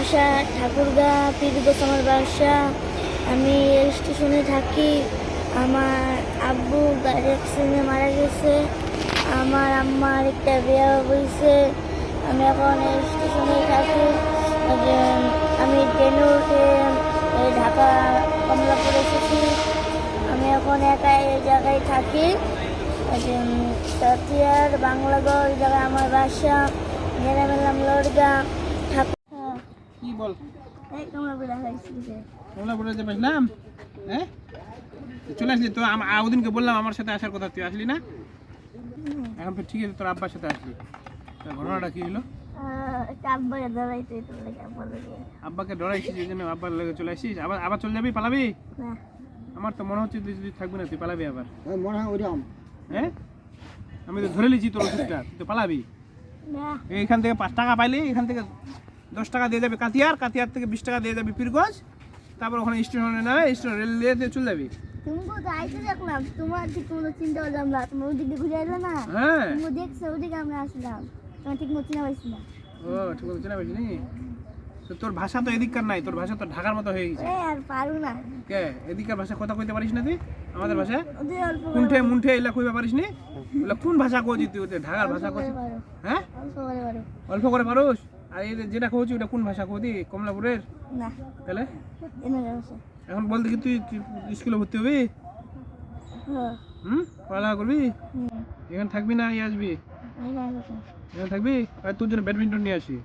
বাসা, ঠাকুরগা পীরগোস আমার বাসা। আমি রেল স্টেশনে থাকি। আমার আব্বু গাড়ি অ্যাক্সিডেন্টে মারা গেছে। আমার আম্মার একটা বিয়ে হয়েছে। আমি এখন রেল স্টেশনে থাকি। আমি ট্রেনে উঠে ঢাকা, কমলাপুর এসেছি। আমি এখন একা এই জায়গায় থাকি। সাথিয়ার বাংলাগড় এই জায়গায় আমার বাসা। গ্রামের নাম লড়গা। কি বল? কমলাপুর যে। হ্যাঁ চলে আসলি তো ওদিনকে বললাম আমার সাথে আসার কথা তুই আসলি না? এখন তো ঠিক আছে তোর আব্বার সাথে আসলি। তা ঘটনাটা কি হলো? আব্বাকে ডরাইছিস এই জন্য আব্বার লেগে চলে আসিস। আবার আবার চলে যাবি পালাবি? আমার তো মনে হচ্ছে তুই যদি থাকবি না তুই পালাবি আবার। মনে হয় ওইরকম। হ্যাঁ আমি তো ধরে লিছি তোর ওষুধটা তুই তো পালাবি। না। এইখান থেকে পাঁচ টাকা পাইলে এখান থেকে দশ টাকা দিয়ে যাবে কাতিয়ার কাতিয়ার থেকে বিশ টাকা দিয়ে যাবি পীরগঞ্জ তারপর ওখানে স্টেশনে নেবে স্টেশন রেল দিয়ে চলে যাবি। তুমি তো দেখলাম তোমার ঠিক মতো চিন্তা করলাম না তোমার ওদিকে ঘুরে এলো না হ্যাঁ। তুমি দেখছ ওদিকে আমরা আসলাম তোমার ঠিক মতো চিনা পাইছি না। ও ঠিক মতো চেনা পাইছি নি? তো তোর ভাষা তো এদিককার নাই তোর ভাষা তো ঢাকার মতো হয়ে গেছে। আর পারু না। কে এদিককার ভাষা কথা কইতে পারিস না তুই? আমাদের ভাষা করে মুন্ঠে এগুলা কইবা পারিস নি? কোন ভাষা কইছি তুই ঢাকার ভাষা কইছিস হ্যাঁ? অল্প করে পারো। অল্প করে পারোস? আর এই যেটা কোচি ওটা কোন ভাষা কোদি কমলাপুরের? না। তাহলে? এখন বলতে কি তুই স্কুলে ভর্তি হবি? হ্যাঁ। হুম? পড়ালেখা করবি? এখানে থাকবি না আসবি? এখানে থাকবি? আর তোর জন্য ব্যাডমিন্টন নিয়ে আসি।